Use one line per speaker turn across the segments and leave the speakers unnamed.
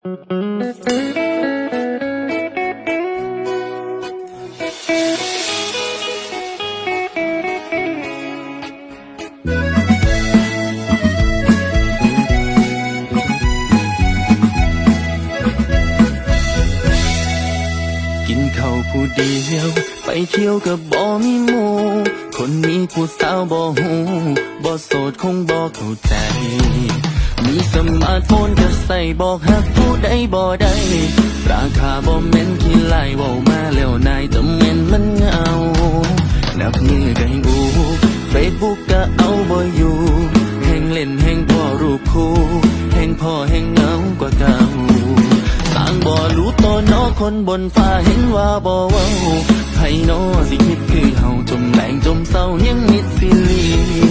กินข้าวผู้เดียว ไปเที่ยวกับบ่มีหมู่คนมีผู้สาวบ่หูบ่โสดคงบ่เข้าใจ มีสมาร์ทโฟนก็ใส่บอกหักผู้ใดบ่ได้ราคาบ่แม่นขี้ไล่ว้ามาแล้วนายจะแม่นมันเงานับมือก็ให้อูเฟซบุ๊กก็เอาบ่อยู่แห่งเล่นแห่งพ่อรูปคู่แห่งพ่อแห่งเงากว่าเก่าต่างบ่รู้ตัวนอคนบนฟ้าเห็นว่าบ่เว้าไผนอสิคิดคือเฮาจมแรงจมเศร้ายังมิดสิลี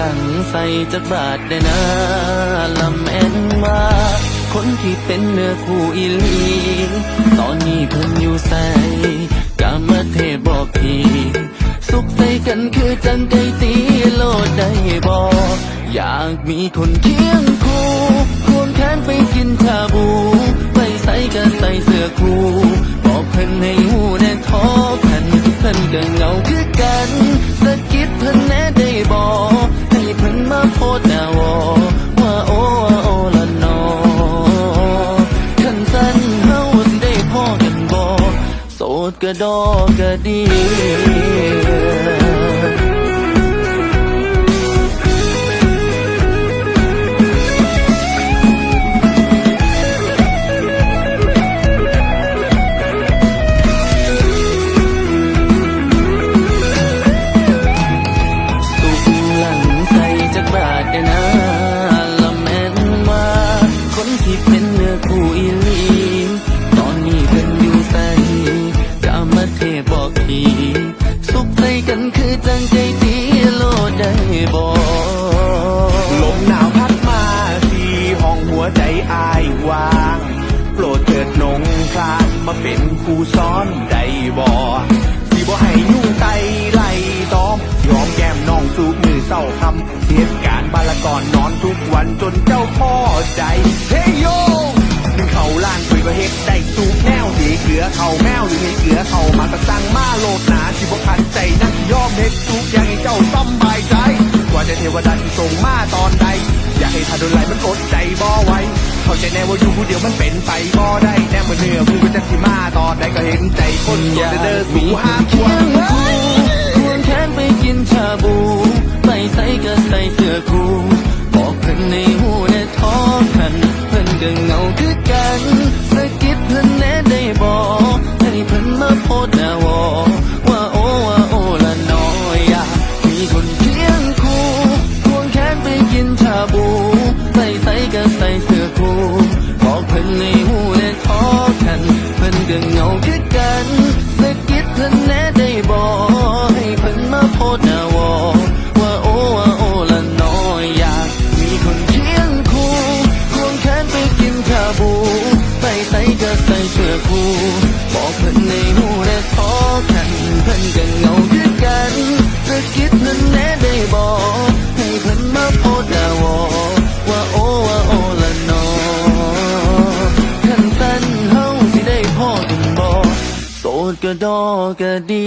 หลังใส่จักบาทได้นะลำแม่นว่าคนที่เป็นเนื้อคู่อีลี ตอนนี้เพิ่นอยู่ใส่กามเทพบอกพีสุขใส่กันคือจังไกตีโลดได้บอกอยากมีคนเคียง โสดก็ดอก็ดีสุ มาเป็นค
รูสอนได้บ่สิบ่ให้ยุ่งไตไล่ตอมยอมแก้มน้องสูบมือเศร้าคำเหตุการณ์บาละก่อนนอนทุกวันจนเจ้าพ่อใจเฮ้ยโยหนึ่งเขาล้านคุยก็เฮ็ดได้สูบแนวสีเกลือเขาแมวหรือให้เกลือเขามาตะสั่งมาโลดหนาสิบ่คันใจนั่งยอมเฮ็ดทุกอย่างให้เจ้าสบายใจ กว่าจะเทวดาที่ส่งมาตอนใดอยากให้ทาดนไหลมันอดใจบ่ไหว เข้าใจแน่ว่าอยู่ผู้เดียวมันเป็นไปบ่ได้แน่เมื่อเนื้อผู้จะที่มาตอนใดก็เห็นใจคนโสดเด้อสู่ห้าพว
เคีย
ง
งคู่ควงแขนไปกินชาบู ไปใส่ก็ใส่เสื้อคู่บอกเพิ่นในหูแน่ท้อกั เพิ่นก็ โสดก็ดอก็ดี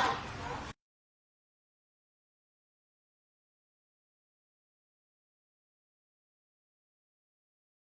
ด